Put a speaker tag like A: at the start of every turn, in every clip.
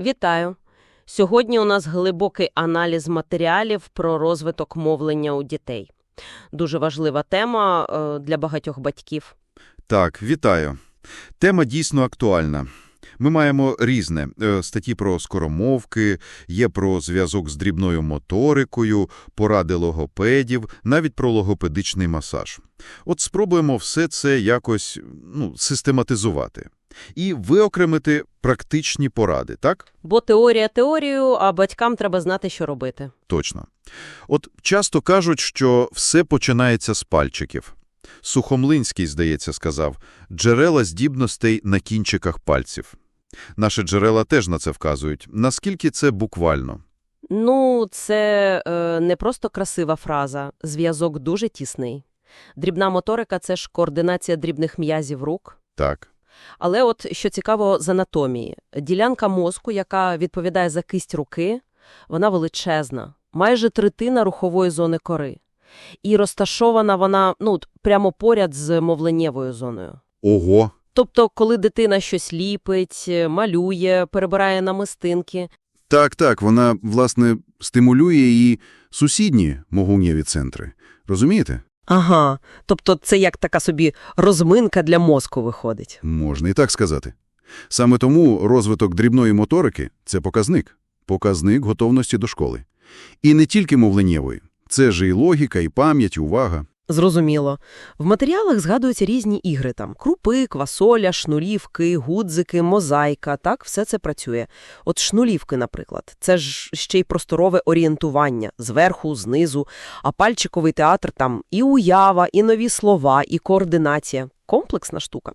A: Вітаю! Сьогодні у нас глибокий аналіз матеріалів про розвиток мовлення у дітей. Дуже важлива тема е, для багатьох батьків.
B: Так, вітаю. Тема дійсно актуальна. Ми маємо різне е, статті про скоромовки, є про зв'язок з дрібною моторикою, поради логопедів, навіть про логопедичний масаж. От спробуємо все це якось ну, систематизувати і виокремити практичні поради, так?
A: Бо теорія теорію, а батькам треба знати, що робити.
B: Точно. От часто кажуть, що все починається з пальчиків. Сухомлинський, здається, сказав, джерела здібностей на кінчиках пальців. Наші джерела теж на це вказують. Наскільки це буквально?
A: Ну, це е, не просто красива фраза, зв'язок дуже тісний. Дрібна моторика – це ж координація дрібних м'язів рук.
B: Так.
A: Але от, що цікаво з анатомії, ділянка мозку, яка відповідає за кисть руки, вона величезна, майже третина рухової зони кори. І розташована вона, ну, прямо поряд з мовленнєвою зоною.
B: Ого!
A: Тобто, коли дитина щось ліпить, малює, перебирає намистинки,
C: Так, так, вона, власне, стимулює і сусідні могунєві центри. Розумієте?
A: Ага, тобто це як така собі розминка для мозку виходить.
C: Можна і так сказати. Саме тому розвиток дрібної моторики – це показник. Показник готовності до школи. І не тільки мовленнєвої. Це ж і логіка, і пам'ять, увага.
A: Зрозуміло. В матеріалах згадуються різні ігри там: крупи, квасоля, шнурівки, гудзики, мозаїка. Так, все це працює. От шнурівки, наприклад, це ж ще й просторове орієнтування зверху, знизу, а пальчиковий театр там і уява, і нові слова, і координація. Комплексна штука.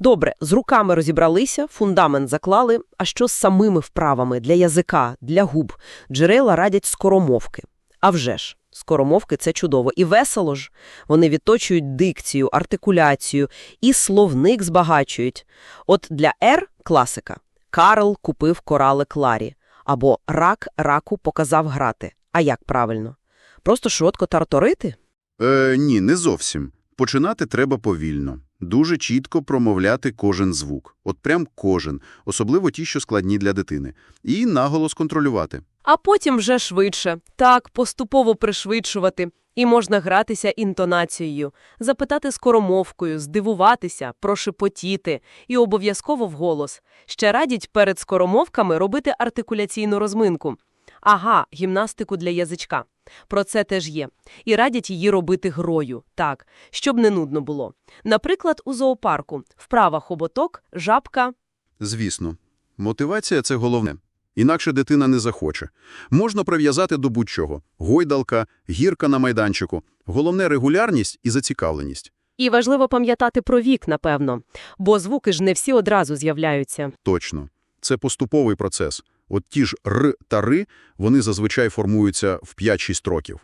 A: Добре, з руками розібралися, фундамент заклали. А що з самими вправами для язика, для губ? Джерела радять скоромовки. А вже ж, скоромовки – це чудово. І весело ж. Вони відточують дикцію, артикуляцію і словник збагачують. От для «Р» – класика. Карл купив корали Кларі. Або рак раку показав грати. А як правильно? Просто швидко тарторити?
C: Е, ні, не зовсім. Починати треба повільно. Дуже чітко промовляти кожен звук. От прям кожен, особливо ті, що складні для дитини. І наголос контролювати.
A: А потім вже швидше. Так, поступово пришвидшувати. І можна гратися інтонацією, запитати скоромовкою, здивуватися, прошепотіти. І обов'язково вголос. Ще радять перед скоромовками робити артикуляційну розминку. Ага, гімнастику для язичка. Про це теж є. І радять її робити грою, так, щоб не нудно було. Наприклад, у зоопарку. Вправа хоботок, жабка.
C: Звісно. Мотивація – це головне. Інакше дитина не захоче. Можна прив'язати до будь-чого. Гойдалка, гірка на майданчику. Головне – регулярність і зацікавленість.
A: І важливо пам'ятати про вік, напевно, бо звуки ж не всі одразу з'являються.
C: Точно. Це поступовий процес. От ті ж «р» та «ри» вони зазвичай формуються в 5-6 років.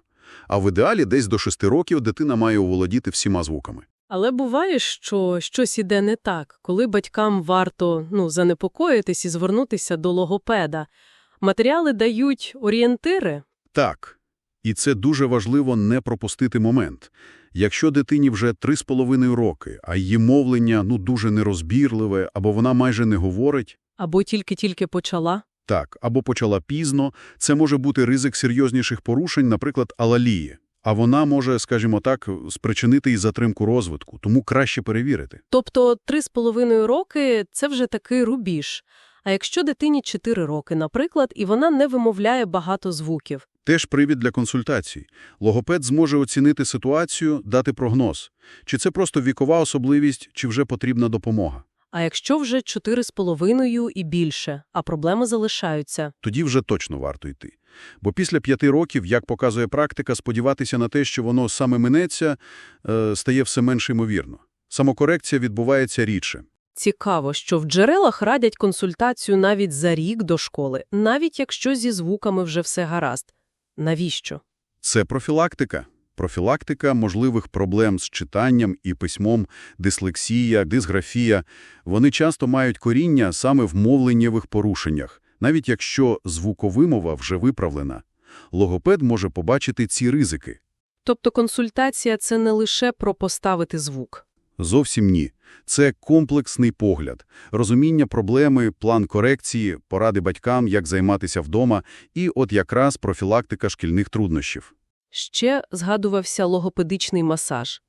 C: А в ідеалі десь до 6 років дитина має оволодіти всіма звуками.
D: Але буває, що щось іде не так, коли батькам варто ну, занепокоїтись і звернутися до логопеда. Матеріали дають орієнтири.
C: Так. І це дуже важливо не пропустити момент. Якщо дитині вже 3,5 роки, а її мовлення ну, дуже нерозбірливе, або вона майже не говорить,
D: Або тільки-тільки почала.
C: так, або почала пізно, це може бути ризик серйозніших порушень, наприклад, алалії. А вона може, скажімо так, спричинити і затримку розвитку, тому краще перевірити.
D: Тобто три з половиною роки – це вже такий рубіж. А якщо дитині 4 роки, наприклад, і вона не вимовляє багато звуків,
C: Теж привід для консультацій. Логопед зможе оцінити ситуацію, дати прогноз. Чи це просто вікова особливість, чи вже потрібна допомога.
D: А якщо вже 4 з половиною і більше, а проблеми залишаються.
C: Тоді вже точно варто йти. Бо після п'яти років, як показує практика, сподіватися на те, що воно саме минеться, е, стає все менш ймовірно. Самокорекція відбувається рідше.
D: Цікаво, що в джерелах радять консультацію навіть за рік до школи, навіть якщо зі звуками вже все гаразд. Навіщо?
C: Це профілактика. Профілактика можливих проблем з читанням і письмом, дислексія, дисграфія. Вони часто мають коріння саме в мовленнєвих порушеннях, навіть якщо звуковимова вже виправлена. Логопед може побачити ці ризики.
D: Тобто консультація – це не лише про поставити звук.
C: Зовсім ні. Це комплексний погляд, розуміння проблеми, план корекції, поради батькам, як займатися вдома, і от якраз профілактика шкільних труднощів.
D: Ще згадувався логопедичний масаж.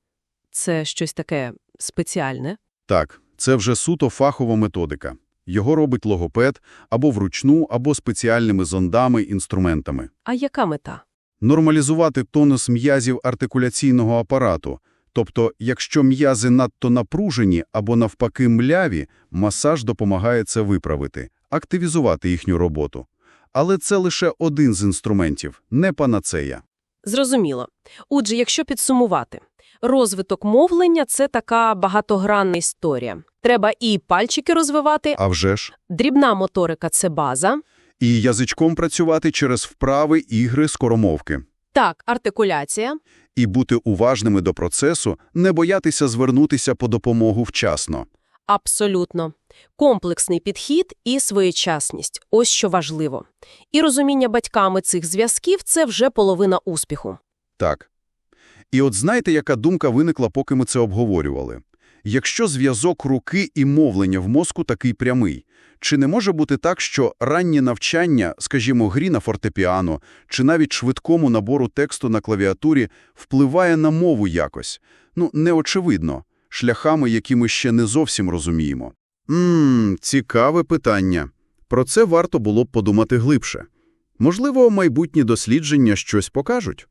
D: Це щось таке спеціальне?
C: Так, це вже суто фахова методика. Його робить логопед або вручну, або спеціальними зондами, інструментами.
D: А яка мета?
C: Нормалізувати тонус м'язів артикуляційного апарату. Тобто, якщо м'язи надто напружені або навпаки мляві, масаж допомагає це виправити, активізувати їхню роботу. Але це лише один з інструментів, не панацея.
D: Зрозуміло. Отже, якщо підсумувати, розвиток мовлення – це така багатогранна історія. Треба і пальчики розвивати,
C: А вже ж.
D: дрібна моторика – це база.
C: І язичком працювати через вправи, ігри, скоромовки.
D: Так, артикуляція.
C: І бути уважними до процесу, не боятися звернутися по допомогу вчасно.
D: Абсолютно. Комплексний підхід і своєчасність – ось що важливо. І розуміння батьками цих зв'язків – це вже половина успіху.
C: Так. І от знаєте, яка думка виникла, поки ми це обговорювали? Якщо зв'язок руки і мовлення в мозку такий прямий, чи не може бути так, що раннє навчання, скажімо, грі на фортепіано, чи навіть швидкому набору тексту на клавіатурі впливає на мову якось? Ну, неочевидно, шляхами, які ми ще не зовсім розуміємо. Ммм, цікаве питання. Про це варто було б подумати глибше. Можливо, майбутні дослідження щось покажуть.